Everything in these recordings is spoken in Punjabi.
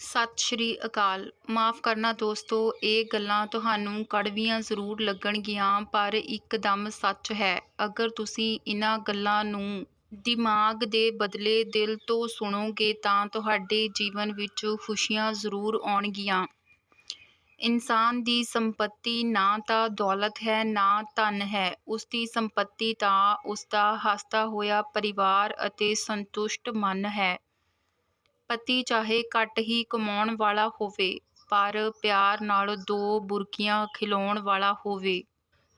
ਸਤਿ ਸ਼੍ਰੀ ਅਕਾਲ। ਮਾਫ਼ ਕਰਨਾ ਦੋਸਤੋ, ਇਹ ਗੱਲਾਂ ਤੁਹਾਨੂੰ ਕੜਵੀਆਂ ਜ਼ਰੂਰ ਲੱਗਣਗੀਆਂ, ਪਰ ਇੱਕਦਮ ਸੱਚ ਹੈ। ਅਗਰ ਤੁਸੀਂ ਇਹਨਾਂ ਗੱਲਾਂ ਨੂੰ ਦਿਮਾਗ ਦੇ ਬਦਲੇ ਦਿਲ ਤੋਂ ਸੁਣੋਗੇ, ਤਾਂ ਤੁਹਾਡੇ ਜੀਵਨ ਵਿੱਚ ਖੁਸ਼ੀਆਂ ਜ਼ਰੂਰ ਆਉਣਗੀਆਂ। ਇਨਸਾਨ ਦੀ ਸੰਪਤੀ ਨਾ ਤਾਂ ਦੌਲਤ ਹੈ, ਨਾ ਧਨ ਹੈ। ਉਸਦੀ ਸੰਪਤੀ ਤਾਂ ਉਸਦਾ ਹੱਸਦਾ ਹੋਇਆ ਪਰਿਵਾਰ ਅਤੇ ਸੰਤੁਸ਼ਟ ਮਨ ਹੈ। ਪਤੀ ਚਾਹੇ ਘੱਟ ਹੀ ਕਮਾਉਣ ਵਾਲਾ ਹੋਵੇ, ਪਰ ਪਿਆਰ ਨਾਲ ਦੋ ਬੁਰਕੀਆਂ ਖਿਲਾਉਣ ਵਾਲਾ ਹੋਵੇ।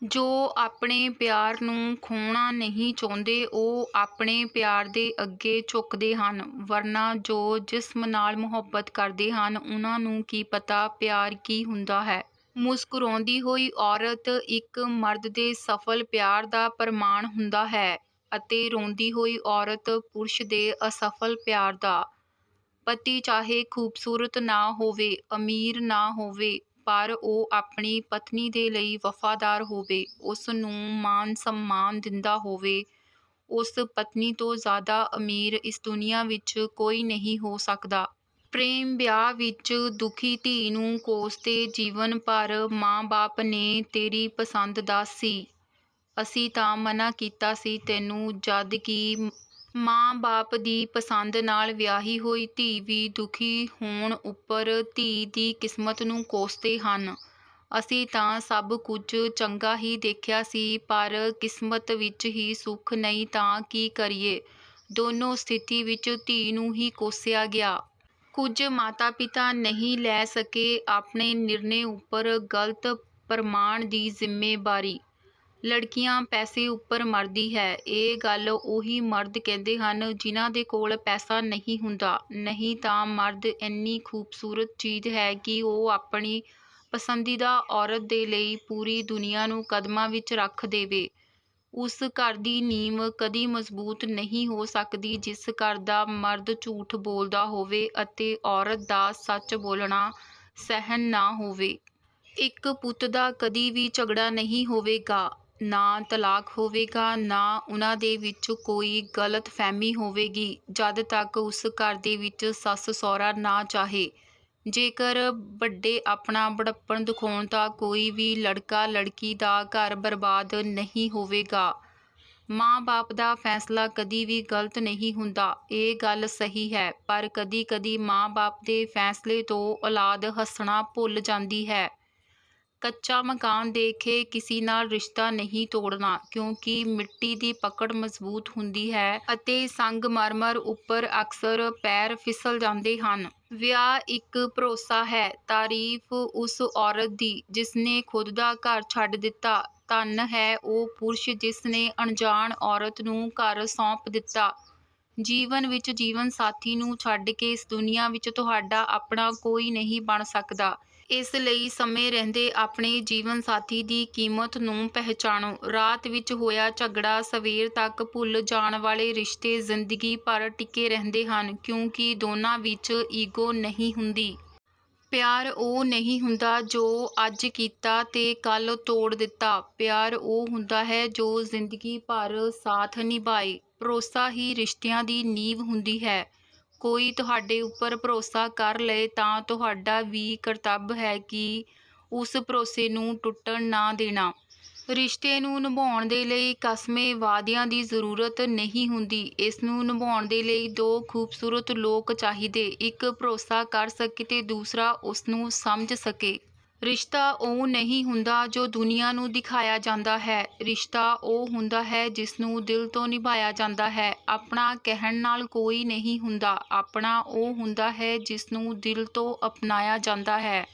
ਜੋ ਆਪਣੇ ਪਿਆਰ ਨੂੰ ਖੋਣਾ ਨਹੀਂ ਚਾਹੁੰਦੇ, ਉਹ ਆਪਣੇ ਪਿਆਰ ਦੇ ਅੱਗੇ ਝੁਕਦੇ ਹਨ। ਵਰਨਾ ਜੋ ਜਿਸਮ ਨਾਲ ਮੁਹੱਬਤ ਕਰਦੇ ਹਨ, ਉਹਨਾਂ ਨੂੰ ਕੀ ਪਤਾ ਪਿਆਰ ਕੀ ਹੁੰਦਾ ਹੈ। ਮੁਸਕਰਾਉਂਦੀ ਹੋਈ ਔਰਤ ਇੱਕ ਮਰਦ ਦੇ ਸਫਲ ਪਿਆਰ ਦਾ ਪ੍ਰਮਾਣ ਹੁੰਦਾ ਹੈ ਅਤੇ ਰੋਂਦੀ ਹੋਈ ਔਰਤ ਪੁਰਸ਼ ਦੇ ਅਸਫਲ ਪਿਆਰ ਦਾ ਪਤੀ ਚਾਹੇ ਖੂਬਸੂਰਤ ਨਾ ਹੋਵੇ, ਅਮੀਰ ਨਾ ਹੋਵੇ, ਪਰ ਉਹ ਆਪਣੀ ਪਤਨੀ ਦੇ ਲਈ ਵਫਾਦਾਰ ਹੋਵੇ, ਉਸ ਨੂੰ ਮਾਨ ਸਨਮਾਨ ਦਿੰਦਾ ਹੋਵੇ। ਉਸ ਪਤਨੀ ਤੋਂ ਜ਼ਿਆਦਾ ਅਮੀਰ ਇਸ ਦੁਨੀਆ ਵਿੱਚ ਕੋਈ ਨਹੀਂ ਹੋ ਸਕਦਾ। ਪ੍ਰੇਮ ਵਿਆਹ ਵਿੱਚ ਦੁਖੀ ਧੀ ਨੂੰ ਕੋਸਦੇ ਜੀਵਨ ਭਰ ਮਾਂ-ਬਾਪ ਨੇ ਤੇਰੀ ਪਸੰਦ ਦਾ ਸੀ। ਅਸੀਂ ਤਾਂ ਮਨਾ ਕੀਤਾ ਸੀ ਤੈਨੂੰ ਜਦ ਕਿ ਮਾਂ-ਬਾਪ ਦੀ ਪਸੰਦ ਨਾਲ ਵਿਆਹੀ ਹੋਈ ਧੀ ਵੀ ਦੁਖੀ ਹੋਣ ਉੱਪਰ ਧੀ ਦੀ ਕਿਸਮਤ ਨੂੰ ਕੋਸਦੇ ਹਨ। ਅਸੀਂ ਤਾਂ ਸਭ ਕੁਝ ਚੰਗਾ ਹੀ ਦੇਖਿਆ ਸੀ, ਪਰ ਕਿਸਮਤ ਵਿੱਚ ਹੀ ਸੁੱਖ ਨਹੀਂ ਤਾਂ ਕੀ ਕਰੀਏ? ਦੋਨੋਂ ਸਥਿਤੀ ਵਿੱਚ ਧੀ ਨੂੰ ਹੀ ਕੋਸਿਆ ਗਿਆ। ਕੁਝ ਮਾਤਾ-ਪਿਤਾ ਨਹੀਂ ਲੈ ਸਕੇ ਆਪਣੇ ਨਿਰਣੇ ਉੱਪਰ ਗਲਤ ਪ੍ਰਮਾਣ ਦੀ ਜ਼ਿੰਮੇਵਾਰੀ। ਲੜਕੀਆਂ ਪੈਸੇ ਉੱਪਰ ਮਰਦੀ ਹੈ। ਇਹ ਗੱਲ ਉਹੀ ਮਰਦ ਕਹਿੰਦੇ ਹਨ ਜਿਨ੍ਹਾਂ ਦੇ ਕੋਲ ਪੈਸਾ ਨਹੀਂ ਹੁੰਦਾ। ਨਹੀਂ ਤਾਂ ਮਰਦ ਇੰਨੀ ਖੂਬਸੂਰਤ ਚੀਜ਼ ਹੈ ਕਿ ਉਹ ਆਪਣੀ ਪਸੰਦੀਦਾ ਔਰਤ ਦੇ ਲਈ ਪੂਰੀ ਦੁਨੀਆ ਨੂੰ ਕਦਮਾਂ ਵਿੱਚ ਰੱਖ ਦੇਵੇ। ਉਸ ਘਰ ਦੀ ਨੀਂਵ ਕਦੀ ਮਜ਼ਬੂਤ ਨਹੀਂ ਹੋ ਸਕਦੀ ਜਿਸ ਘਰ ਦਾ ਮਰਦ ਝੂਠ ਬੋਲਦਾ ਹੋਵੇ ਅਤੇ ਔਰਤ ਦਾ ਸੱਚ ਬੋਲਣਾ ਸਹਿਨ ਨਾ ਹੋਵੇ। ਇੱਕ ਪੁੱਤ ਦਾ ਕਦੀ ਵੀ ਝਗੜਾ ਨਹੀਂ ਹੋਵੇਗਾ। ਨਾ ਤਲਾਕ ਹੋਵੇਗਾ, ਨਾ ਉਹਨਾਂ ਦੇ ਵਿੱਚ ਕੋਈ ਗਲਤ ਫਹਿਮੀ ਹੋਵੇਗੀ, ਜਦ ਤੱਕ ਉਸ ਘਰ ਦੇ ਵਿੱਚ ਸੱਸ ਸਹੁਰਾ ਨਾ ਚਾਹੇ। ਜੇਕਰ ਵੱਡੇ ਆਪਣਾ ਬੜੱਪਣ ਦਿਖਾਉਣ ਤਾਂ ਕੋਈ ਵੀ ਲੜਕਾ ਲੜਕੀ ਦਾ ਘਰ ਬਰਬਾਦ ਨਹੀਂ ਹੋਵੇਗਾ। ਮਾਂ-ਬਾਪ ਦਾ ਫੈਸਲਾ ਕਦੀ ਵੀ ਗਲਤ ਨਹੀਂ ਹੁੰਦਾ, ਇਹ ਗੱਲ ਸਹੀ ਹੈ, ਪਰ ਕਦੀ-ਕਦੀ ਮਾਂ-ਬਾਪ ਦੇ ਫੈਸਲੇ ਤੋਂ ਔਲਾਦ ਹੱਸਣਾ ਭੁੱਲ ਜਾਂਦੀ ਹੈ। ਕੱਚਾ ਮਕਾਨ ਦੇ ਕੇ ਕਿਸੇ ਨਾਲ ਰਿਸ਼ਤਾ ਨਹੀਂ ਤੋੜਨਾ, ਕਿਉਂਕਿ ਮਿੱਟੀ ਦੀ ਪਕੜ ਮਜ਼ਬੂਤ ਹੁੰਦੀ ਹੈ ਅਤੇ ਸੰਗਮਰਮਰ ਉੱਪਰ ਅਕਸਰ ਪੈਰ ਫਿਸਲ ਜਾਂਦੇ ਹਨ। ਵਿਆਹ ਇੱਕ ਭਰੋਸਾ ਹੈ, ਤਾਰੀਫ ਉਸ ਔਰਤ ਦੀ ਜਿਸਨੇ ਖੁਦ ਦਾ ਘਰ ਛੱਡ ਦਿੱਤਾ, ਧਨ ਹੈ ਉਹ ਪੁਰਸ਼ ਜਿਸਨੇ ਅਣਜਾਣ ਔਰਤ ਨੂੰ ਘਰ ਸੌਂਪ ਦਿੱਤਾ। ਜੀਵਨ ਵਿੱਚ ਜੀਵਨ ਸਾਥੀ ਨੂੰ ਛੱਡ ਕੇ ਇਸ ਦੁਨੀਆ ਵਿੱਚ ਤੁਹਾਡਾ ਆਪਣਾ ਕੋਈ ਨਹੀਂ ਬਣ ਸਕਦਾ। ਇਸ ਲਈ ਸਮੇਂ ਰਹਿੰਦੇ ਆਪਣੇ ਜੀਵਨ ਸਾਥੀ ਦੀ ਕੀਮਤ ਨੂੰ ਪਹਿਚਾਣੋ। ਰਾਤ ਵਿੱਚ ਹੋਇਆ ਝਗੜਾ, ਸਵੇਰ ਤੱਕ ਭੁੱਲ ਜਾਣ ਵਾਲੇ ਰਿਸ਼ਤੇ ਜ਼ਿੰਦਗੀ ਭਰ ਟਿਕੇ ਰਹਿੰਦੇ ਹਨ, ਕਿਉਂਕਿ ਦੋਨਾਂ ਵਿੱਚ ਈਗੋ ਨਹੀਂ ਹੁੰਦੀ। ਪਿਆਰ ਉਹ ਨਹੀਂ ਹੁੰਦਾ ਜੋ ਅੱਜ ਕੀਤਾ ਤੇ ਕੱਲ ਤੋੜ ਦਿੱਤਾ। ਪਿਆਰ ਉਹ ਹੁੰਦਾ ਹੈ ਜੋ ਜ਼ਿੰਦਗੀ ਭਰ ਸਾਥ ਨਿਭਾਏ। ਭਰੋਸਾ ਹੀ ਰਿਸ਼ਤਿਆਂ ਦੀ ਨੀਂਵ ਹੁੰਦੀ ਹੈ। ਕੋਈ ਤੁਹਾਡੇ ਉੱਪਰ ਭਰੋਸਾ ਕਰ ਲਏ ਤਾਂ ਤੁਹਾਡਾ ਵੀ ਕਰਤੱਵ ਹੈ ਕਿ ਉਸ ਭਰੋਸੇ ਨੂੰ ਟੁੱਟਣ ਨਾ ਦੇਣਾ। ਰਿਸ਼ਤੇ ਨੂੰ ਨਿਭਾਉਣ ਦੇ ਲਈ ਕਸਮੇ ਵਾਅਦਿਆਂ ਦੀ ਜ਼ਰੂਰਤ ਨਹੀਂ ਹੁੰਦੀ। ਇਸ ਨੂੰ ਨਿਭਾਉਣ ਦੇ ਲਈ ਦੋ ਖੂਬਸੂਰਤ ਲੋਕ ਚਾਹੀਦੇ। ਇੱਕ ਭਰੋਸਾ ਕਰ ਸਕੇ ਤੇ ਦੂਸਰਾ ਉਸ ਨੂੰ ਸਮਝ ਸਕੇ। ਰਿਸ਼ਤਾ ਉਹ ਨਹੀਂ ਹੁੰਦਾ ਜੋ ਦੁਨੀਆ ਨੂੰ ਦਿਖਾਇਆ ਜਾਂਦਾ ਹੈ। ਰਿਸ਼ਤਾ ਉਹ ਹੁੰਦਾ ਹੈ ਜਿਸ ਨੂੰ ਦਿਲ ਤੋਂ ਨਿਭਾਇਆ ਜਾਂਦਾ ਹੈ। ਆਪਣਾ ਕਹਿਣ ਨਾਲ ਕੋਈ ਨਹੀਂ ਹੁੰਦਾ। ਆਪਣਾ ਉਹ ਹੁੰਦਾ ਹੈ ਜਿਸ ਨੂੰ ਦਿਲ ਤੋਂ ਅਪਣਾਇਆ ਜਾਂਦਾ ਹੈ।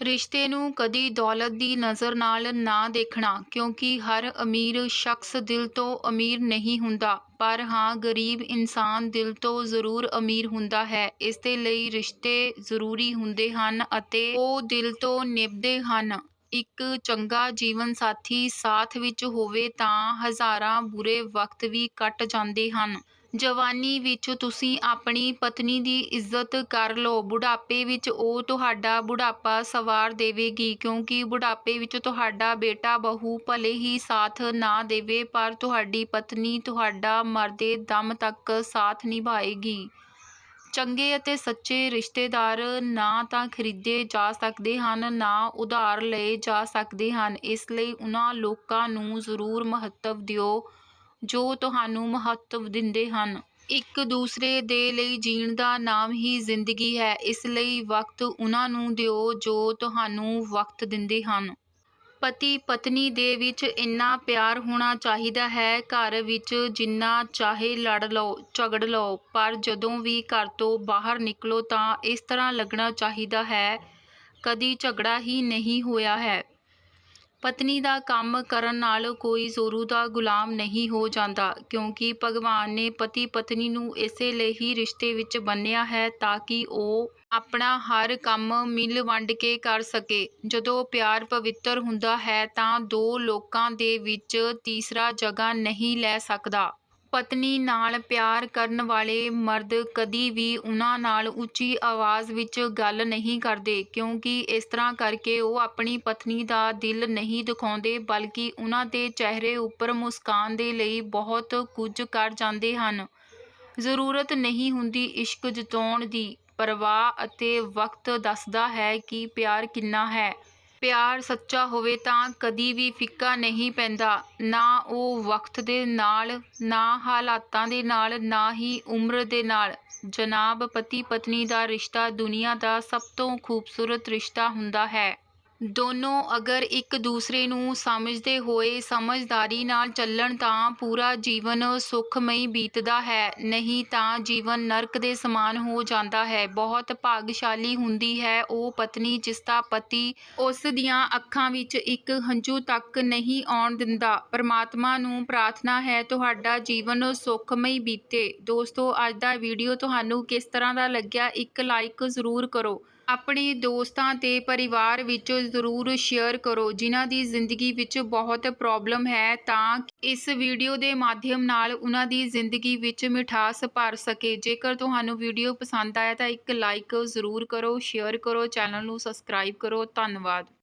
ਰਿਸ਼ਤੇ ਨੂੰ ਕਦੀ ਦੌਲਤ ਦੀ ਨਜ਼ਰ ਨਾਲ ਨਾ ਦੇਖਣਾ, ਕਿਉਂਕਿ ਹਰ ਅਮੀਰ ਸ਼ਖਸ ਦਿਲ ਤੋਂ ਅਮੀਰ ਨਹੀਂ ਹੁੰਦਾ, ਪਰ ਹਾਂ, ਗਰੀਬ ਇਨਸਾਨ ਦਿਲ ਤੋਂ ਜ਼ਰੂਰ ਅਮੀਰ ਹੁੰਦਾ ਹੈ। ਇਸ ਦੇ ਲਈ ਰਿਸ਼ਤੇ ਜ਼ਰੂਰੀ ਹੁੰਦੇ ਹਨ ਅਤੇ ਉਹ ਦਿਲ ਤੋਂ ਨਿਭਦੇ ਹਨ। ਇੱਕ ਚੰਗਾ ਜੀਵਨ ਸਾਥੀ ਸਾਥ ਵਿੱਚ ਹੋਵੇ ਤਾਂ ਹਜ਼ਾਰਾਂ ਬੁਰੇ ਵਕਤ ਵੀ ਕੱਟ ਜਾਂਦੇ ਹਨ। ਜਵਾਨੀ ਵਿੱਚ ਤੁਸੀਂ ਆਪਣੀ ਪਤਨੀ ਦੀ ਇੱਜ਼ਤ ਕਰ ਲਓ। ਬੁਢਾਪੇ ਵਿੱਚ ਉਹ ਤੁਹਾਡਾ ਬੁਢਾਪਾ ਸਵਾਰ ਦੇਵੇਗੀ ਕਿਉਂਕਿ ਬੁਢਾਪੇ ਵਿੱਚ ਤੁਹਾਡਾ ਬੇਟਾ ਬਹੂ ਭਲੇ ਹੀ ਸਾਥ ਨਾ ਦੇਵੇ, ਪਰ ਤੁਹਾਡੀ ਪਤਨੀ ਤੁਹਾਡਾ ਮਰਦੇ ਦਮ ਤੱਕ ਸਾਥ ਨਿਭਾਏਗੀ। ਚੰਗੇ ਅਤੇ ਸੱਚੇ ਰਿਸ਼ਤੇਦਾਰ ਨਾ ਤਾਂ ਖਰੀਦੇ ਜਾ ਸਕਦੇ ਹਨ, ਨਾ ਉਧਾਰ ਲਏ ਜਾ ਸਕਦੇ ਹਨ। ਇਸ ਲਈ ਉਹਨਾਂ ਲੋਕਾਂ ਨੂੰ ਜ਼ਰੂਰ ਮਹੱਤਵ ਦਿਓ। ਜੋ ਤੁਹਾਨੂੰ ਮਹੱਤਵ ਦਿੰਦੇ ਹਨ। ਇੱਕ ਦੂਸਰੇ ਦੇ ਲਈ ਜੀਣ ਦਾ ਨਾਮ ਹੀ ਜ਼ਿੰਦਗੀ ਹੈ। ਇਸ ਲਈ ਵਕਤ ਉਹਨਾਂ ਨੂੰ ਦਿਓ ਜੋ ਤੁਹਾਨੂੰ ਵਕਤ ਦਿੰਦੇ ਹਨ। ਪਤੀ ਪਤਨੀ ਦੇ ਵਿੱਚ ਇੰਨਾ ਪਿਆਰ ਹੋਣਾ ਚਾਹੀਦਾ ਹੈ, ਘਰ ਵਿੱਚ ਜਿੰਨਾ ਚਾਹੇ ਲੜ ਲਓ, ਝਗੜ ਲਓ, ਪਰ ਜਦੋਂ ਵੀ ਘਰ ਤੋਂ ਬਾਹਰ ਨਿਕਲੋ ਤਾਂ ਇਸ ਤਰ੍ਹਾਂ ਲੱਗਣਾ ਚਾਹੀਦਾ ਹੈ। ਕਦੀ ਝਗੜਾ ਹੀ ਨਹੀਂ ਹੋਇਆ ਹੈ। ਪਤਨੀ ਦਾ ਕੰਮ ਕਰਨ ਨਾਲ ਕੋਈ ਜ਼ੋਰੂ ਦਾ ਗੁਲਾਮ ਨਹੀਂ ਹੋ ਜਾਂਦਾ, ਕਿਉਂਕਿ ਭਗਵਾਨ ਨੇ ਪਤੀ ਪਤਨੀ ਨੂੰ ਇਸੇ ਲਈ ਹੀ ਰਿਸ਼ਤੇ ਵਿੱਚ ਬੰਨਿਆ ਹੈ ਤਾਂ ਕਿ ਉਹ ਆਪਣਾ ਹਰ ਕੰਮ ਮਿਲ ਵੰਡ ਕੇ ਕਰ ਸਕੇ। ਜਦੋਂ ਪਿਆਰ ਪਵਿੱਤਰ ਹੁੰਦਾ ਹੈ ਤਾਂ ਦੋ ਲੋਕਾਂ ਦੇ ਵਿੱਚ ਤੀਸਰਾ ਜਗ੍ਹਾ ਨਹੀਂ ਲੈ ਸਕਦਾ। ਪਤਨੀ ਨਾਲ ਪਿਆਰ ਕਰਨ ਵਾਲੇ ਮਰਦ ਕਦੀ ਵੀ ਉਹਨਾਂ ਨਾਲ ਉੱਚੀ ਆਵਾਜ਼ ਵਿੱਚ ਗੱਲ ਨਹੀਂ ਕਰਦੇ, ਕਿਉਂਕਿ ਇਸ ਤਰ੍ਹਾਂ ਕਰਕੇ ਉਹ ਆਪਣੀ ਪਤਨੀ ਦਾ ਦਿਲ ਨਹੀਂ ਦਿਖਾਉਂਦੇ, ਬਲਕਿ ਉਹਨਾਂ ਦੇ ਚਿਹਰੇ ਉੱਪਰ ਮੁਸਕਾਨ ਦੇ ਲਈ ਬਹੁਤ ਕੁਝ ਕਰ ਜਾਂਦੇ ਹਨ। ਜ਼ਰੂਰਤ ਨਹੀਂ ਹੁੰਦੀ ਇਸ਼ਕ ਜਤਾਉਣ ਦੀ। ਪਰਵਾਹ ਅਤੇ ਵਕਤ ਦੱਸਦਾ ਹੈ ਕਿ ਪਿਆਰ ਕਿੰਨਾ ਹੈ। ਪਿਆਰ ਸੱਚਾ ਹੋਵੇ ਤਾਂ ਕਦੀ ਵੀ ਫਿੱਕਾ ਨਹੀਂ ਪੈਂਦਾ। ਨਾ ਉਹ ਵਕਤ ਦੇ ਨਾਲ, ਨਾ ਹਾਲਾਤਾਂ ਦੇ ਨਾਲ, ਨਾ ਹੀ ਉਮਰ ਦੇ ਨਾਲ। ਜਨਾਬ ਪਤੀ ਪਤਨੀ ਦਾ ਰਿਸ਼ਤਾ ਦੁਨੀਆ ਦਾ ਸਭ ਤੋਂ ਖੂਬਸੂਰਤ ਰਿਸ਼ਤਾ ਹੁੰਦਾ ਹੈ। ਦੋਨੋਂ ਅਗਰ ਇੱਕ ਦੂਸਰੇ ਨੂੰ ਸਮਝਦੇ ਹੋਏ ਸਮਝਦਾਰੀ ਨਾਲ ਚੱਲਣ ਤਾਂ ਪੂਰਾ ਜੀਵਨ ਸੁਖਮਈ ਬੀਤਦਾ ਹੈ, ਨਹੀਂ ਤਾਂ ਜੀਵਨ ਨਰਕ ਦੇ ਸਮਾਨ ਹੋ ਜਾਂਦਾ ਹੈ। ਬਹੁਤ ਭਾਗਸ਼ਾਲੀ ਹੁੰਦੀ ਹੈ ਉਹ ਪਤਨੀ ਜਿਸ ਦਾ ਪਤੀ ਉਸ ਦੀਆਂ ਅੱਖਾਂ ਵਿੱਚ ਇੱਕ ਹੰਝੂ ਤੱਕ ਨਹੀਂ ਆਉਣ ਦਿੰਦਾ। ਪਰਮਾਤਮਾ ਨੂੰ ਪ੍ਰਾਰਥਨਾ ਹੈ, ਤੁਹਾਡਾ ਜੀਵਨ ਸੁਖਮਈ ਬੀਤੇ। ਦੋਸਤੋ, ਅੱਜ ਦਾ ਵੀਡੀਓ ਤੁਹਾਨੂੰ ਕਿਸ ਤਰ੍ਹਾਂ ਦਾ ਲੱਗਿਆ, ਇੱਕ ਲਾਈਕ ਜ਼ਰੂਰ ਕਰੋ। ਆਪਣੇ ਦੋਸਤਾਂ ਤੇ ਪਰਿਵਾਰ ਵਿੱਚ ਜ਼ਰੂਰ ਸ਼ੇਅਰ ਕਰੋ। ਜਿਨ੍ਹਾਂ ਦੀ ਜ਼ਿੰਦਗੀ ਵਿੱਚ ਬਹੁਤ ਪ੍ਰੋਬਲਮ ਹੈ, ਤਾਂ ਇਸ ਵੀਡੀਓ ਦੇ ਮਾਧਿਅਮ ਨਾਲ ਉਹਨਾਂ ਦੀ ਜ਼ਿੰਦਗੀ ਵਿੱਚ ਮਿਠਾਸ ਭਰ ਸਕੇ। ਜੇਕਰ ਤੁਹਾਨੂੰ ਵੀਡੀਓ ਪਸੰਦ ਆਇਆ ਤਾਂ ਇੱਕ ਲਾਈਕ ਜ਼ਰੂਰ ਕਰੋ ਸ਼ੇਅਰ ਕਰੋ ਚੈਨਲ ਨੂੰ ਸਬਸਕ੍ਰਾਈਬ ਕਰੋ। ਧੰਨਵਾਦ।